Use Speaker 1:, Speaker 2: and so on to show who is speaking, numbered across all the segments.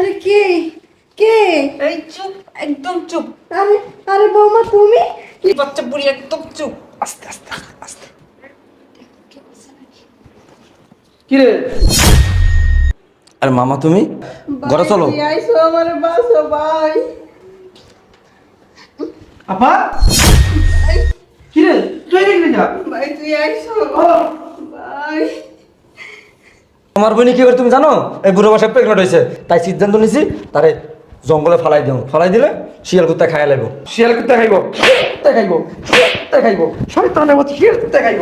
Speaker 1: আরে কে? কে?
Speaker 2: এই চুপ একদম চুপ।
Speaker 1: আরে আরে বৌমা তুমি?
Speaker 2: এই বাচ্চা বুড়ি একদম চুপ। আস্তে আস্তে আস্তে,
Speaker 3: কি রে? আরে মামা তুমি? ঘরে চলো।
Speaker 1: আইসো আমারে বাসো ভাই
Speaker 4: আপা? কি রে? তুই দেখলি যা
Speaker 1: ভাই তুই আইসো। ভাই
Speaker 3: তোমার বোনই কি করে তুমি জানো? এই বুড়ো বাসায় প্রেগনেন্ট হয়েছে। তাই সিদ্ধান্ত নিছি তারে জঙ্গলে ফালাই দিও। ফালাই দিলে শিয়াল কুত্তা খাইয়া লাগবো
Speaker 4: শিয়াল কুত্তা খাইব। কুত্তা খাইব। কুত্তা খাইব। শয়তানের মতো শিয়াল কুত্তা খাইব।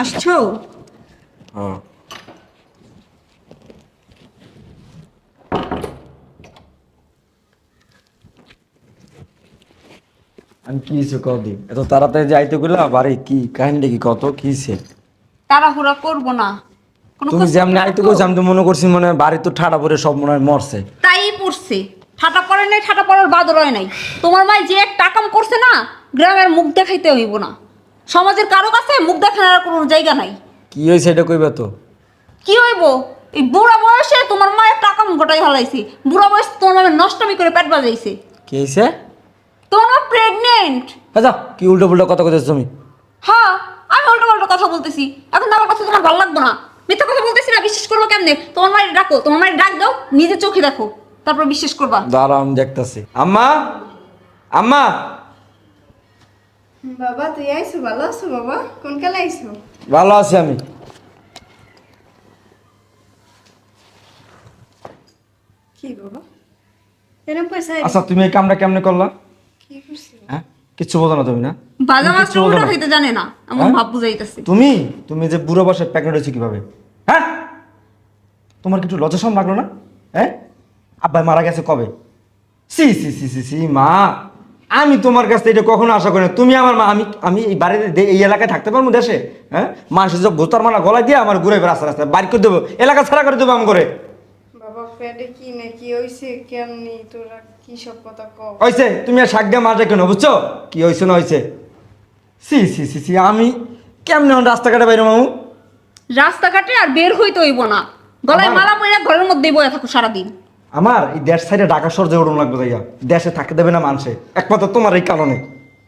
Speaker 1: আসছো?
Speaker 3: হ্যাঁ। আমি কি হয়েছে কদি এত তাড়াতাড়ি যাইতে গেলা বাড়ি কি কাহিনীটা কি? কত কি হয়েছে
Speaker 1: তাড়াহুড়া করব না।
Speaker 3: তুমি যেমনি আইতে
Speaker 1: করব?
Speaker 3: আমি তো মনে করছি মনে হয় বাড়ি তো ঠাডা পরে সব মনে হয় মরছে।
Speaker 1: তাই পড়ছে। ঠাটা পড়ে নাই ঠাটা পড়ার বাদর হয় নাই। তোমার মাই যে এক টাকাম করছে না গ্রামের মুখ দেখাইতে হইব না। সমাজের কারও কাছে মুখ দেখানোর কোনো জায়গা নাই।
Speaker 3: কি হয়েছে এটা কইবা তো?
Speaker 1: কি হইব? এই বুড়া বয়সে তোমার মায়ের টাকাম গোটাই হলাইছে। বুড়া বয়স তোমার নষ্টমি করে পেট বাজাইছে।
Speaker 3: কি হয়েছে
Speaker 1: তোমার প্রেগনেন্ট
Speaker 3: হ্যাঁ যাও। কি উল্টো পুল্টো কথা কইতেছো তুমি?
Speaker 1: হ্যাঁ আমি উল্টো পাল্টা কথা বলতেছি। এখন আমার কথা তোমার ভালো লাগবে না। মিথ্যা কথা বলতেছি না বিশ্বাস করব কেমনে? তোমার মায়ের ডাকো তোমার মায়ের ডাক দাও নিজে চোখে দেখো তারপর বিশ্বাস করবা।
Speaker 3: দাঁড়াও আমি দেখতেছি। আম্মা! আম্মা!
Speaker 5: বাবা তুই আইসো ভালো আছো বাবা? কোন কালে আইসো
Speaker 3: ভালো আছি আমি।
Speaker 5: কি বাবা? এরম পয়সা
Speaker 3: আচ্ছা তুমি এই কামটা কেমনে করলা? কিচ্ছু বোঝো না তুমি না?
Speaker 1: বাজা
Speaker 3: কিচ্ছু বোঝো
Speaker 1: হইতে জানে না এমন
Speaker 3: হ্যাঁ?
Speaker 1: ভাব বুঝাইতেছে
Speaker 3: তুমি? তুমি যে বুড়ো বয়সে প্রেগনেন্ট হয়েছে কীভাবে? হ্যাঁ? তোমার কি একটু লজ্জাসম লাগল না? হ্যাঁ? আব্বাই মারা গেছে কবে? সি সি সি সি সি মা। আমি তোমার কাছ থেকে এটা কখনো আশা করি না। তুমি আমার মা আমি আমি এই বাড়িতে এই এলাকায় থাকতে পারব দেশে? হ্যাঁ? মানুষের সব ভোতার মালা গলায় দিয়ে আমার ঘুরে রাস্তা রাস্তায়। বাড়ি করে দেবো। এলাকা ছাড়া করে দেবো আমি করে
Speaker 5: পেটে কি না কি হইছে কেমনি তোরা কি সব কথা কও?
Speaker 3: হয়েছে তুমি আর শাক দিয়ে মারটা কেন বুঝছ? কি হয়েছে না হয়েছে সি সি সি সি আমি কেমনে এখন রাস্তাঘাটে বাইরে মামু?
Speaker 1: রাস্তাঘাটে আর বের হইতে হইব না। গলায়
Speaker 3: আমার-
Speaker 1: মালা পরে ঘরের মধ্যেই বয়ে থাকো সারাদিন।
Speaker 3: আমার এই দেশ সাইডে ঢাকা শহর যে ওরম লাগবে তাইয়া দেশে থাকতে দেবে না মানুষে। একমাত্র তোমার এই কারণে।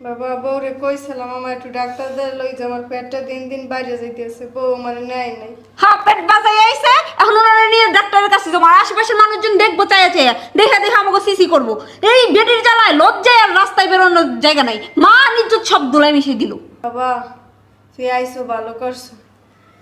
Speaker 5: বাবা বউরে কইছিলাম আমার একটু ডাক্তার দেয় লই যে আমার পেটটা দিন দিন বাইরে যাইতেছে বউ মানে নেয় নাই।
Speaker 1: হ্যাঁ পেট বাজাই আইছে এখন ওনারা নিয়ে ডাক্তারের কাছে যাব আর আশেপাশের মানুষজন দেখব চাইয়া চাইয়া দেখা দেখা আমাকে সিসি করব। এই বেটির জ্বালায় লজ্জায় আর রাস্তায় বেরোনোর জায়গা নাই। মা নিজ সব দোলাই মিশিয়ে দিল।
Speaker 5: বাবা তুই আইসো ভালো করছ।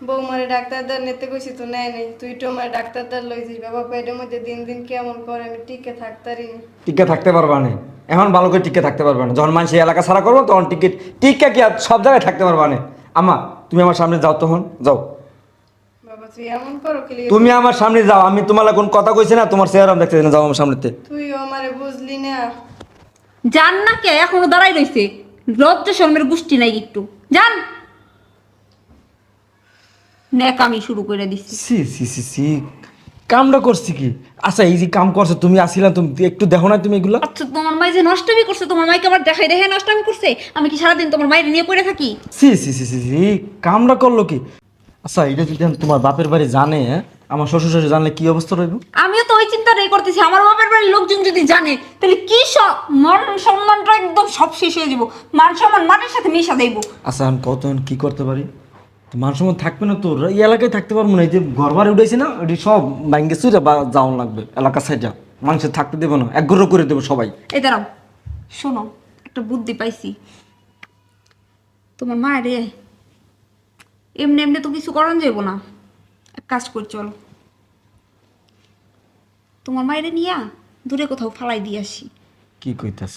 Speaker 5: বউ মারে ডাক্তার নিতে কইছি তো নেয় নাই তুই তো আমার ডাক্তার দার লই যাই বাবা পেটের মধ্যে দিন দিন কেমন করে আমি টিকে থাকতারি
Speaker 3: টিকে থাকতে পারবা না? এখন ভালো করে টিকে থাকতে পারবে না। যখন মানুষ এই এলাকা ছাড়া করব তখন টিকিট টিকে কি আর সব জায়গায় থাকতে পারবা না? আমা তুমি আমার সামনে যাও তখন যাও।
Speaker 5: বাবা তুই এমন করো কি
Speaker 3: তুমি আমার সামনে যাও আমি তোমার কোন কথা কইছি না তোমার চেহারা আমি দেখতে না, যাও আমার সামনেতে।
Speaker 5: তুইও আমারে বুঝলি না।
Speaker 1: যান না কে এখনও দাঁড়াই রইছে। লজ্জা শর্মের গোষ্ঠী নাই একটু। যান নেক আমি শুরু করে দিছি।
Speaker 3: সি সি সি সি কামটা করছি কি? আচ্ছা এই যে কাম করছ তুমি আসিলা তুমি একটু দেখো না তুমি এগুলো?
Speaker 1: আচ্ছা তোমার মাই যে নষ্টমি করছে তোমার মাইকে আবার দেখাই দেখে নষ্টমি করছে? আমি কি সারাদিন তোমার মায়ের নিয়ে পড়ে থাকি?
Speaker 3: সি সি সি সি সি কামটা করল কি? আচ্ছা এটা যদি তোমার বাপের বাড়ি জানে হ্যাঁ? আমার শ্বশুর শ্বশুর জানলে কি অবস্থা রইব?
Speaker 1: আমিও তো ওই চিন্তাটাই করতেছি আমার বাপের বাড়ির লোকজন যদি জানে তাহলে কি সব মান সম্মানটা একদম সব শেষ হয়ে যাব। মান সম্মান মাটির সাথে মিশা দেবো
Speaker 3: আচ্ছা আমি কত কি করতে পারি? মান সময় থাকবে না তোর। এই এলাকায় থাকতে পারব না। এই যে ঘর বাড়ি উঠেছি না এটি সব ব্যাঙ্গে চুরে বা যাওয়ান লাগবে এলাকা সাইডা। মানুষের থাকতে দেবো না একগ্র করে দেবো সবাই।
Speaker 1: এই দাঁড়াও শোনো একটা বুদ্ধি পাইছি। তোমার মায়ের রে এমনি এমনি তো কিছু করান যাইব না। এক কাজ করি চলো। তোমার মায়ের নিয়া দূরে কোথাও ফালাই দিয়ে আসি।
Speaker 3: কি কইতেছ?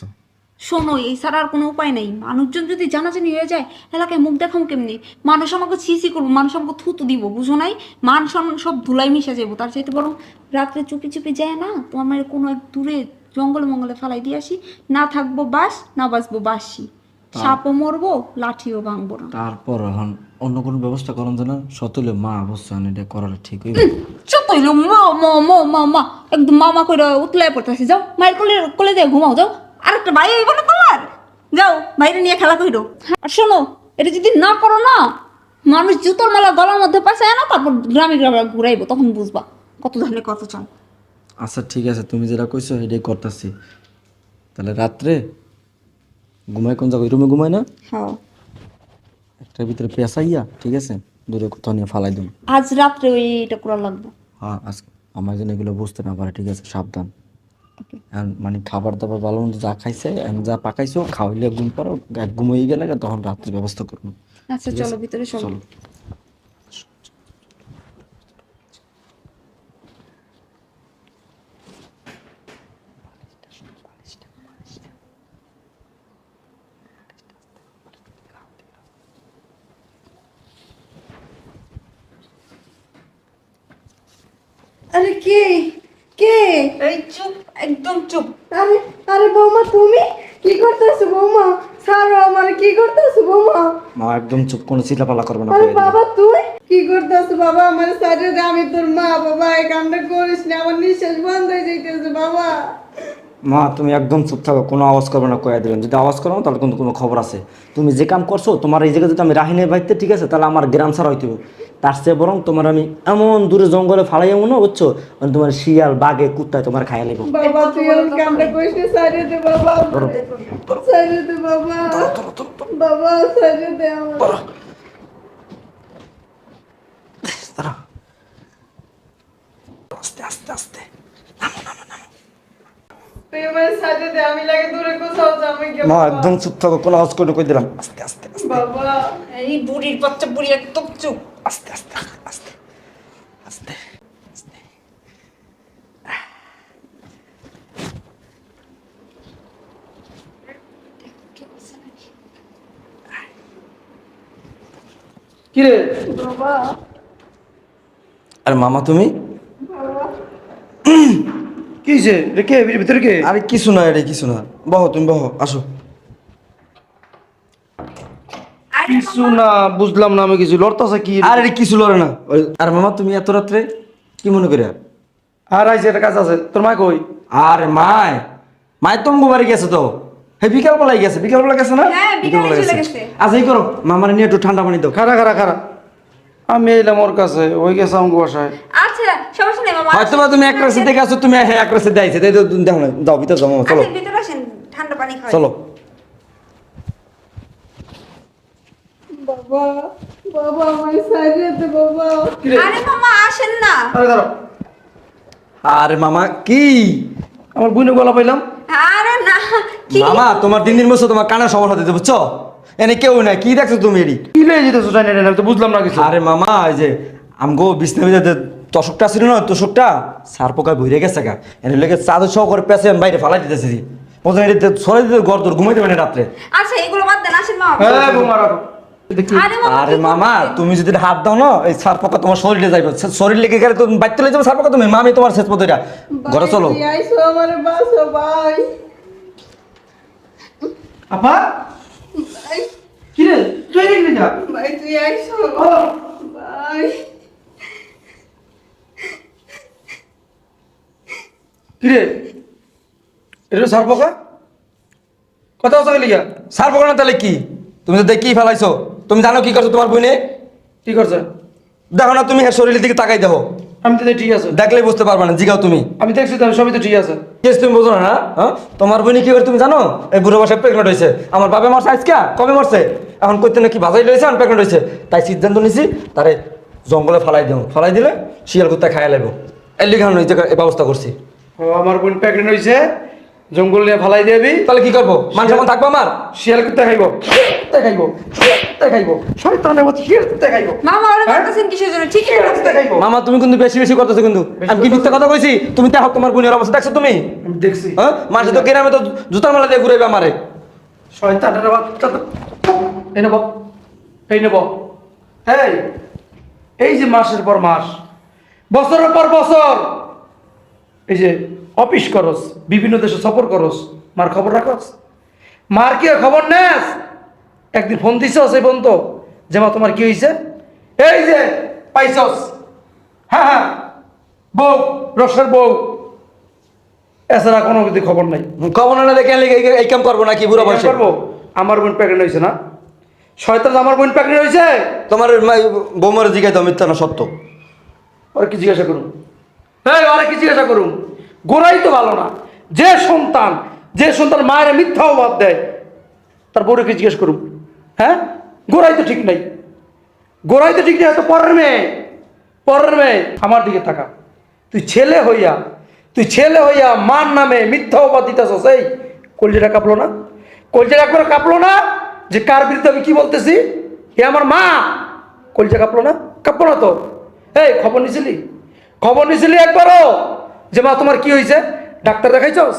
Speaker 1: শোনো এই ছাড়া আর কোনো উপায় নেই। মানুষজন যদি জানাজানি হয়ে যায় এলাকায় মুখ দেখাম কেমনি? মানুষ আমাকে ছিছি করব মানুষ আমাকে থুতু দিব বুঝো নাই? মান সম্মান সব ধুলাই মিশে যাব। তার চাইতে বরং রাত্রে চুপি চুপি যায় না তোমার মায়ের কোনো এক দূরে জঙ্গলে মঙ্গলে ফালাই দিয়ে আসি। না থাকব বাস না বাঁচবো বাসি সাপও মরবো লাঠিও ভাঙবো না।
Speaker 3: তারপর এখন অন্য কোনো ব্যবস্থা করুন না সতলে মা অবস্থান এটা করাটা ঠিক হইবে।
Speaker 1: মা মা মা মা মা একদম মামা করে উতলায় পড়তেছি। যাও মায়ের কোলে কোলে দিয়ে ঘুমাও যাও। আর একটা ভাই হইব না তোমার যাও বাইরে নিয়ে খেলা কইরো। আর শোনো এটা যদি না করো না মানুষ জুতোর মালা গলার মধ্যে পাশায় না তারপর গ্রামে গ্রামে ঘুরাইবো তখন বুঝবা কত ধরনের কত চান
Speaker 3: আচ্ছা ঠিক আছে তুমি যেটা কইছো সেটাই করতেছি। তাহলে রাত্রে ঘুমাই কোন জায়গায়? রুমে ঘুমাই না?
Speaker 1: হ্যাঁ।
Speaker 3: একটার ভিতরে পেঁচাইয়া ঠিক আছে দূরে কোথাও নিয়ে ফালাই দিন
Speaker 1: আজ রাত্রে ওইটা করা লাগবে।
Speaker 3: হ্যাঁ আজকে। আমার জন্য এগুলো বুঝতে না পারে ঠিক আছে সাবধান। মানে খাবার দাবার ভালো মন্দ যা খাইছে যা পাকাইছো খাওয়াইলে ঘুম পারো এক ঘুম হয়ে গেলে তখন রাত্রে ব্যবস্থা করব।
Speaker 1: আচ্ছা চলো ভিতরে চলো।
Speaker 5: আরে কে? কে?
Speaker 2: এই চুপ একদম চুপ।
Speaker 5: আরে আরে বৌমা তুমি? কি করতেছো বৌমা? ছাড়ো আমার কি করতেছো বৌমা?
Speaker 3: মা একদম চুপ কোনো চিল্লাপালা করবে না
Speaker 5: আরে বাবা তুই? কি করতেছো বাবা? আমার সাথে আমি তোর মা বাবা এই কামটা করিস না আমার নিঃশ্বাস বন্ধ হয়ে যাইতেছে বাবা।
Speaker 3: মা তুমি একদম চুপ থাকো কোনো আওয়াজ করবে না কয়া দিবেন যদি আওয়াজ করো তাহলে কিন্তু কোনো খবর আছে। তুমি যে কাম করছ তোমার এই জায়গায় যদি আমি রাহিনে বাইতে ঠিক আছে তাহলে আমার গ্রাম ছাড়া হইতে। তার চেয়ে বরং তোমার আমি এমন দূরে জঙ্গলে ফালাই এমন বুঝছ? মানে তোমার শিয়াল বাঘে কুত্তায় তোমার খাইয়া নেব
Speaker 5: বাবা তুই আমার কামটা করিস না? সাইডে দে বাবা। সাইডে দে বাবা। বাবা সাইডে দে আমার।
Speaker 3: দাঁড়া। আস্তে আস্তে আস্তে। একদম চুপ থাকো কোনো আওয়াজ করে কই দিলাম। আস্তে আস্তে আস্তে।
Speaker 5: বাবা।
Speaker 2: এই বুড়ির বাচ্চা বুড়ি একদম চুপ।
Speaker 3: আস্তে আস্তে আস্তে আস্তে আস্তে।
Speaker 4: কি রে?
Speaker 5: বাবা।
Speaker 3: আর মামা তুমি?
Speaker 4: কি হয়েছে রে কে? এর ভিতরে কে?
Speaker 3: আরে কিছু না রে কিছু না। বহ তুমি বহ আসো।
Speaker 4: কিছু না বুঝলাম না আমি কিছু। লড়তাছে কি?
Speaker 3: আরে কিছু লড়ে না। ওই- আর মামা তুমি এত রাত্রে কি মনে করে?
Speaker 4: আর আইছে একটা কাজ আছে। তোর মা কই?
Speaker 3: আরে মায় মায় তো বাড়ি গেছে তো। হ্যাঁ বিকাল বেলায় গেছে। বিকাল বেলা গেছে না?
Speaker 1: হ্যাঁ, বিকালে
Speaker 3: বিকালবেলা
Speaker 1: চলে গেছে।
Speaker 3: আচ্ছা এই করো। মামার নিয়ে একটু ঠান্ডা পানি দাও।
Speaker 4: খারা খারা খারা আমি এলাম ওর কাছে। ওই গেছে আমাকে বাসায়।
Speaker 1: আচ্ছা সমস্যা নেই মামা।
Speaker 3: হয়তো বা তুমি এক রাশি দেখে আসো তুমি হ্যাঁ এক রাশি দেখাইছে তাই তো দেখো না দাও ভিতরে যাও মামা চলো।
Speaker 1: আচ্ছা, ভিতরে আসেন ঠান্ডা পানি খাওয়াই।
Speaker 3: চলো।
Speaker 5: বাবা বাবা দে বাবা।
Speaker 1: আরে মামা আসেন না।
Speaker 4: আরে দাঁড়াও।
Speaker 3: আরে মামা কি?
Speaker 4: আমার বুনে গলা পাইলাম।
Speaker 1: আরে না কি?
Speaker 3: মামা তোমার দিন দিন বসে তোমার কানের সমস্যা দিতে বুঝছ? এনে কেউ নাই কি দেখছ তুমি এডি
Speaker 4: কি লয়ে যেতেছো জানি না তো বুঝলাম না কিছু।
Speaker 3: আরে মামা এই যে আমগো বিছনা ভিতরে তশকটা ছিল না তোষকটা সার পোকায় ভরে গেছে গা। এনে লেগে চাদর সহ করে পেছে বাইরে ফালাই দিতেছি প্রথমে এটি সরে দিতে গড় তোর ঘুমাইতে পারে রাত্রে।
Speaker 1: আচ্ছা এগুলো বাদ দেন আসেন মামা।
Speaker 4: হ্যাঁ রাখো?
Speaker 1: আরে মামা?
Speaker 3: তুমি যদি হাত দাও না এই সার পোকা তোমার শরীরে যাইবে। শরীর লেগে গেলে তো বাইতে লেগে যাবে সার পোকা তুমি মামি তোমার শেষ পথে ঘরে চলো।
Speaker 5: ভাই, তুই আইসো আমার বাসো ভাই।
Speaker 4: আপা?
Speaker 5: ভাই।
Speaker 4: কি রে? তুই যা
Speaker 5: ভাই তুই আইসো।
Speaker 4: ও,
Speaker 5: ভাই।
Speaker 4: কি রে? এটা সার পোকা? কথা হচ্ছে লিগা?
Speaker 3: সার পোকা না তাহলে কি? তুমি তো দেখি ফেলাইছো। তুমি জানো কি করছ তোমার বইনে?
Speaker 4: কি করছে?
Speaker 3: দেখো না তুমি শরীরের দিকে তাকাই দেখো।
Speaker 4: আমি তো ঠিক আছে।
Speaker 3: দেখলেই বুঝতে পারবে না জিগাও তুমি।
Speaker 4: আমি দেখছি তো সবই তো ঠিক আছে।
Speaker 3: কেস তুমি বোঝো না হ্যাঁ? তোমার বোনে কি করে তুমি জানো? এই বুড়ো বাসায় প্রেগনেন্ট হয়েছে। আমার বাবা মারছে আজকে কবে মারছে? এখন কইতে নাকি বাজাই লইছে আমি প্রেগনেন্ট হয়েছে। তাই সিদ্ধান্ত নিছি তারে জঙ্গলে ফালাই দিও ফালাই দিলে শিয়াল কুত্তা খাইয়া লাগবো এর লিখে এই এই ব্যবস্থা করছি।
Speaker 4: ও আমার বোন প্রেগনেন্ট হয়েছে জঙ্গল নিয়ে ফালাই দিবি।
Speaker 3: তাহলে কি করব? মান সম্মান থাকব আমার?
Speaker 4: শিয়াল কুত্তা খাইব। কুত্তা খাইব কুত্তা খাইব। শয়তানের মতো শিয়াল কুত্তা খাইব।
Speaker 1: মামা ওরা
Speaker 4: হ্যাঁ?
Speaker 1: বলতেছেন কিসের জন্য?
Speaker 3: মামা তুমি কিন্তু বেশি বেশি করতেছো কিন্তু। আমি কি মিথ্যা কথা কইছি? তুমি দেখো তোমার বোনের অবস্থা দেখছ তুমি?
Speaker 4: আমি দেখছি।
Speaker 3: হ্যাঁ? মানুষ তো গ্রামে তো জুতার মালা দিয়ে ঘুরাইবে আমারে।
Speaker 4: শয়তানের বাচ্চা তো এই নেব এই নেব। এই এই যে মাসের পর মাস বছরের পর বছর। এই যে অফিস করস বিভিন্ন দেশে সফর করস মার খবর রাখস? মার কি খবর নেস? একদিন ফোন দিছ সেই ফোন তো যে মা তোমার কি হয়েছে এই যে পাইছস। হ্যাঁ হ্যাঁ। বউ রসের বউ। এছাড়া কোনো কিছু খবর নাই।
Speaker 3: খবর না দেখে এই- এই- এই কাম করব নাকি বুড়ো বয়সে?
Speaker 4: করব। আমার বোন প্রেগনেন্ট হয়েছে না। শয়তান আমার বোন প্রেগনেন্ট হয়েছে
Speaker 3: তোমার বৌমার জিজ্ঞাসা মিথ্যা না সত্য।
Speaker 4: ওরা কি জিজ্ঞাসা করুন হ্যাঁ ওরা কি জিজ্ঞাসা করুন গোড়াই তো ভালো না। যে সন্তান যে সন্তান মায়ের মিথ্যা অভাব দেয়, তার বউরে কি জিজ্ঞেস করুন হ্যাঁ? গোড়াই তো ঠিক নাই। গোড়াই তো ঠিক নেই তো পরের মেয়ে। পরের মেয়ে, আমার দিকে থাকা তুই ছেলে হইয়া, তুই ছেলে হইয়া মার নামে মিথ্যা অবাদ দিতেছস সেই কলজিটা কাঁপলো না? কলজিটা একবার কাঁপলো না? যে কার বিরুদ্ধে আমি কি বলতেছি? এ আমার মা। কলজা কাঁপলো না? কাঁপলো না তো? এই, খবর নিছিলি? খবর নিছিলি একবারও? যে মা তোমার কি হয়েছে ডাক্তার দেখাইছস?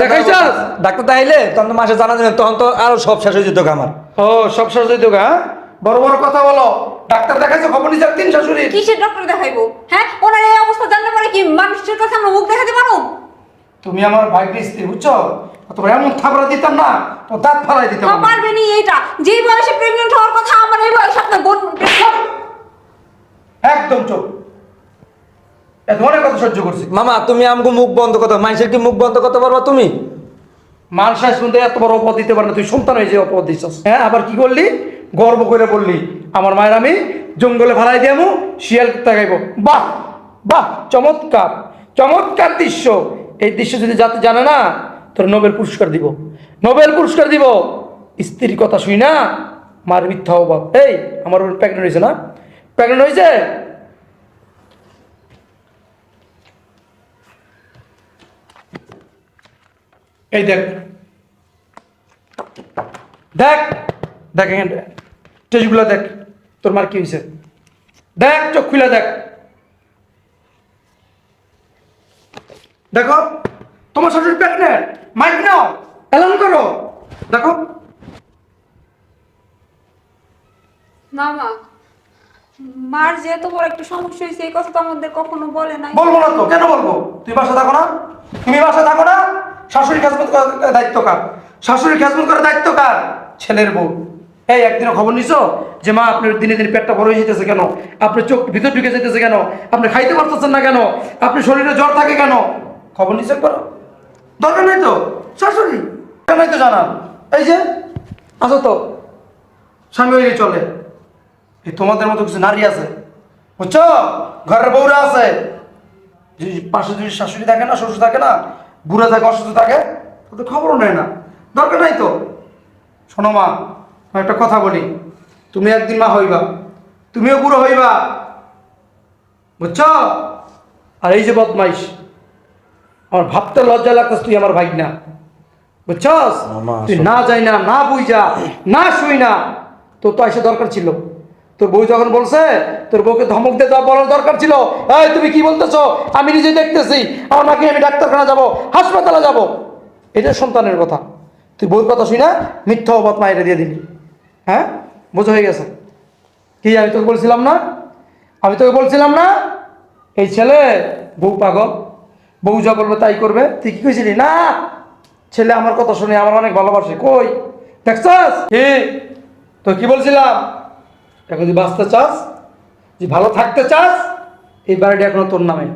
Speaker 4: দেখাইছস?
Speaker 3: ডাক্তার তাইলে তখন তো মাসে জানা যাবে তখন তো আরও সব শেষ হয়ে যেত আমার।
Speaker 4: ও সব সরস্বতী তোকে হ্যাঁ বড় বড় কথা বলো। ডাক্তার দেখাইছো খবর নিছে তিন শাশুড়ি
Speaker 1: কিসের ডক্টর দেখাইবো? হ্যাঁ? ওনার এই অবস্থা জানলে পরে কি মানুষের কাছে আমরা মুখ দেখাতে পারো
Speaker 4: তুমি আমার ভাইকে স্ত্রী বুঝছ? তোমার এমন থাবড়া দিতাম না তো দাঁত ফালাই দিতাম আমি।
Speaker 1: পারবে নি এইটা? যেই বয়সে প্রেগনেন্ট হওয়ার কথা আমার এই বয়সে আপনার বোন
Speaker 4: একদম চোখ এত অনেক কথা সহ্য করছি।
Speaker 3: মামা তুমি আমাকে মুখ বন্ধ করতে মানুষের কি মুখ বন্ধ করতে পারবা তুমি?
Speaker 4: মান শেষ পর্যন্ত এত বড় অপদ দিতে পারে না তুই সন্তান হয়ে যে অপদ দিচ্ছস হ্যাঁ আবার কি করলি? গর্ব করে বললি আমার মায়ের আমি জঙ্গলে ভাড়াই দিয়ামু শিয়াল তাকাইব বাহ বাহ চমৎকার চমৎকার দৃশ্য। এই দৃশ্য যদি যাতে জানে না তোর নোবেল পুরস্কার দিব। নোবেল পুরস্কার দিব। স্ত্রীর কথা শুই না মার মিথ্যা অভাব এই আমার প্রেগনেন্ট হয়েছে না? প্রেগনেন্ট হয়েছে? এই দেখ। দেখ। দেখ এখানে টেস্টগুলো দেখ। তোর মার কি হয়েছে? দেখ চোখ খুলে দেখ। দেখো তোমার শাশুড়ি প্রেগনেন্ট। মাইক নাও। এলান করো। দেখো।
Speaker 1: মামা মার যে এত বড় একটা সমস্যা হয়েছে এই কথা তো আমাদের কখনো বলে নাই।
Speaker 4: বলব না তো। কেন বলব? তুই বাসা থাকো না? তুমি বাসা থাকো না? শাশুড়ি খেজমত করার দায়িত্ব কার? শাশুড়ি খেজমত করার দায়িত্ব কার? ছেলের বউ। এই, একদিনও খবর নিছো? যে মা আপনার দিনে দিনে পেটটা বড় হয়ে যেতেছে কেন? আপনার চোখ ভিতর ঢুকে যেতেছে কেন? আপনি খাইতে পারতেছেন না কেন? আপনি শরীরে জ্বর থাকে কেন? খবর নিছে করো দরকার নাই তো? শাশুড়ি? নাই তো জানা এই যে আসো তো? স্বামী হয়ে চলে। এই তোমাদের মতো কিছু নারী আছে। বুঝছ? ঘরের বউরা আছে। পাশে যদি শাশুড়ি থাকে না, শ্বশুর থাকে না বুড়া থাকে অসুস্থ থাকে তাদের খবরও নেয় না। দরকার নাই তো। শোনো মা একটা কথা বলি। তুমি একদিন মা হইবা তুমিও বুড়ো হইবা। বুঝছ? আর এই যে বদমাইশ আমার ভাবতে লজ্জা লাগতেছ তুই আমার ভাই না বুঝছস তুই না যাই না না বুঝা না শুই না তোর তো এসে দরকার ছিল। তোর বউ যখন বলছে, তোর বউকে ধমক দিয়ে দেওয়া বলার দরকার ছিল। এই, তুমি কি বলতেছো? আমি নিজে দেখতেছি। আমার মাকে আমি ডাক্তারখানা যাব, হাসপাতালে যাব। এটা সন্তানের কথা। তুই বউর কথা শুই না, মিথ্যা অবাদ মায়ের দিয়ে দিলি হ্যাঁ? বোঝা হয়ে গেছে। কি, আমি তোকে বলছিলাম না? আমি তোকে বলছিলাম না, এই ছেলে বউ পাগল। বউ যা বলবে তাই করবে। তুই কি কইছিলি? না, ছেলে আমার কথা শুনে আমার অনেক ভালোবাসে। কই? দেখছস? কি? তো কি বলছিলাম? এখন যদি বাঁচতে চাস যে ভালো থাকতে চাস, এই বাড়িটা এখনও তোর নামে।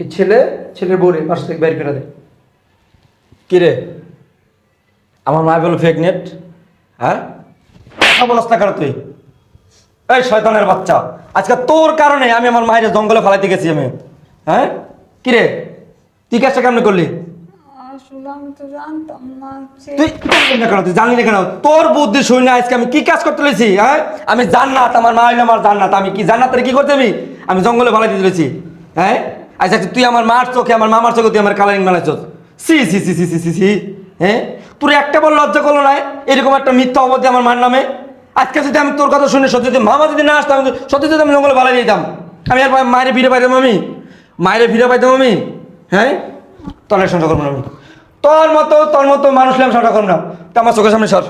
Speaker 4: এই ছেলে, ছেলের বউরে বাসা থেকে বের করে দে।
Speaker 3: কি রে? আমার মা বলো ফেক নেট হ্যাঁ? বলস না কেন তুই? এই শয়তানের বাচ্চা। আজকে তোর কারণে আমি আমার মায়ের জঙ্গলে ফালাইতে গেছি আমি। হ্যাঁ? কি রে? তুই কাজটা কেমন করলি?
Speaker 1: আমি
Speaker 3: তোর বুদ্ধি শুনি না, আজকে আমি কি কাজ করতে হ্যাঁ? আমি জান্নাত, আমার মা হইল আমার আমি কি জান্নাতের কি করতে আমি? আমি জঙ্গলে ফালাইতে দিয়েছি হ্যাঁ? আচ্ছা তুই আমার মার চোখে, আমার মামার চোখে তুই আমার কালারিং বানাইছ সি সি সি সি সি সি হ্যাঁ? তোর একটা বল লজ্জা করল না, এরকম একটা মিথ্যা অবধি আমার মার নামে? আজকে যদি আমি তোর কথা শুনে সত্যি মামা যদি না আসতাম, সত্যি যদি আমি জঙ্গলে ভালাই দিতাম, আমি আর মায়ের ফিরে পাইতাম আমি? মায়ের ফিরে পাইতাম আমি? হ্যাঁ? তোর সংসার করব আমি। তোর মতো তোর মতো মানুষ নাম সাটা করব না। তুই আমার চোখের সামনে সর।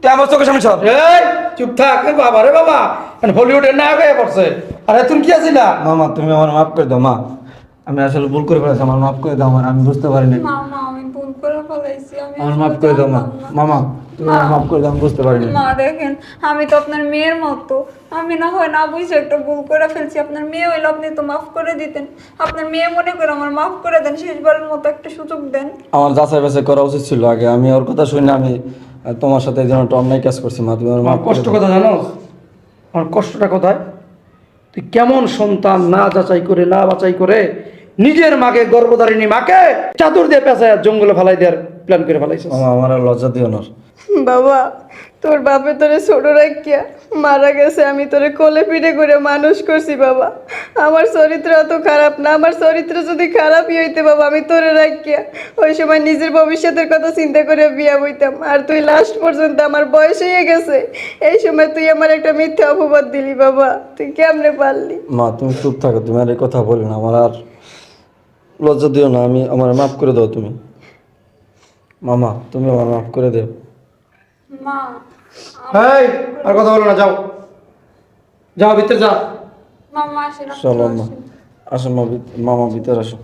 Speaker 3: তুই আমার চোখের সামনে সর।
Speaker 4: এই চুপ থাক। এ বাবা রে বাবা। মানে হলিউডের নায়ক হয়ে পড়ছে। আরে তুমি কি আছিস না
Speaker 3: মামা তুমি আমার মাফ করে দাও মা। আমি আসলে ভুল করে ফেলেছি আমার মাফ করে দাও আমার আমি বুঝতে পারিনি।
Speaker 1: মামা আমি ভুল করে ফেলাইছি আমি
Speaker 3: আমার মাফ করে দাও মা।
Speaker 1: না।
Speaker 3: মামা তুমি আমার মাফ করে দাও আমি বুঝতে পারিনি।
Speaker 1: মা দেখেন আমি তো আপনার মেয়ের মতো। আমি না হয় না বুঝে একটা ভুল করে ফেলছি আপনার মেয়ে হইলে আপনি তো মাফ করে দিতেন। আপনার মেয়ে মনে করে আমার মাফ করে দেন শেষবারের মতো একটা সুযোগ দেন।
Speaker 3: আমার যাচাই বাছাই করা উচিত ছিল আগে। আমি ওর কথা শুনে আমি তোমার সাথে যেন একটা অন্যায় কাজ করছি মা। তুমি আমার
Speaker 4: আমার কষ্ট কথা জানো? আমার কষ্টটা কোথায়? তুই কেমন সন্তান? না যাচাই করে না বাছাই করে নিজের মাকে গর্ভধারিণী মাকে চাদর দিয়ে পেঁচায় জঙ্গলে ফেলাই দেওয়ার প্ল্যান করে ফেলাইছিস।
Speaker 3: মামা আমার লজ্জা দিও না।
Speaker 5: বাবা তোর বাপে তোরে ছোট রাখিয়া মারা গেছে, আমি তোরে কোলে পিঠে করে মানুষ করছি বাবা। আমার চরিত্র এত খারাপ না, আমার চরিত্র যদি খারাপই হইতে বাবা, আমি তোরে রাখিয়া ওই সময় নিজের ভবিষ্যতের কথা চিন্তা করে বিয়া বইতাম আর তুই লাস্ট পর্যন্ত আমার বয়স হয়ে গেছে, এই সময় তুই আমার একটা মিথ্যা অপবাদ দিলি বাবা। তুই কেমনে পারলি?
Speaker 3: মা, তুমি চুপ থাকো, তুমি আর এই কথা বলি না, আমার আর লজ্জা দিও না, আমি আমার মাফ করে দাও তুমি। মামা, তুমি আমার মাফ করে দেও।
Speaker 1: মা
Speaker 4: এই আর কথা বলো না যাও। যাও ভিতরে যা
Speaker 1: মামা আসেন
Speaker 3: চলো মা। আসো মা মামা ভিতরে আসো।